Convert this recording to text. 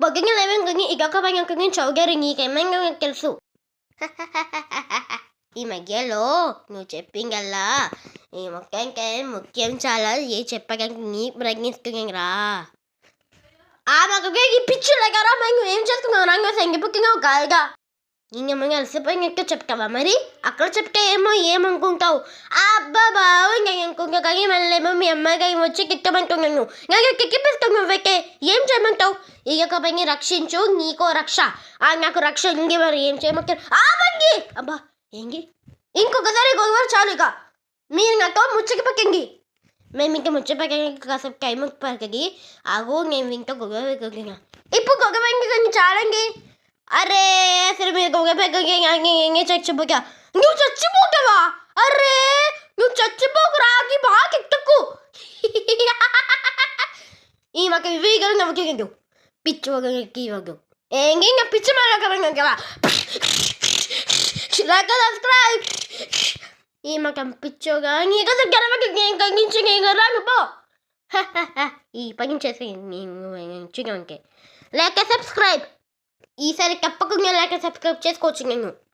బొగ్గింగి లేవేం గంగి ఇగొక భయం గంగి చౌగారు నీకేమేం తెలుసు ఈ మధ్యలో నువ్వు చెప్పింగల్లా ఈ మొక్కకి ముఖ్యం చాలా ఏ చెప్పగలిగి నీ ప్రజ్ఞిస్తురా ఆ మొక్కకి ఈ పిచ్చి లేకరా మేము ఏం చేస్తున్నాం రంగు సంగిపుక్కిగా కాదుగా ఇంకేమో కలిసిపోయి ఇంకా చెప్తావా మరి అక్కడ చెప్తే ఏమో ఏమనుకుంటావు ఆ అబ్బా బావు ఇంకా కానీ మళ్ళీ మీ అమ్మాయి గారి వచ్చి కిక్కమంటున్నాను నాకు కిక్కిపిస్తావు నువ్వైతే ఏం చేయమంటావు ఇక పని రక్షించు నీకో రక్ష ఆ నాకు రక్ష ఇంకే మరి ఏం చేయమంటారు ఆ బంగి అబ్బా ఏంగి ఇంకొకసారి గొడవ చాలు ఇక మీరు నాతో ముచ్చకి పక్కింగి మేము ఇంకా ముచ్చపక్కకి కాసేపు టైం పక్కకి ఆగు నేను ఇంకా గొడవ ఇప్పుడు ఇప్పుడు గొడవ కానీ చాలండి అరే అసలు మీరు గొడవ పెక్కకి చచ్చిపోయా నువ్వు చచ్చిపోతావా అరే నువ్వు చచ్చిపోకు రాకి బాగా కిట్టకు ఈ మాకు ఇవి కదా నవ్వుకేందు పిచ్చి వగకి వగు ఏంగి పిచ్చి మళ్ళీ కదా లైక్ and subscribe. ఈ మాకు పిచ్చోగా నీకు అసలు గెలవక రాను పో ఈ పని చేసి నేను లైక్ సబ్స్క్రైబ్ ఈసారి తప్పకుండా లైక్ సబ్స్క్రైబ్ చేసుకోవచ్చు నేను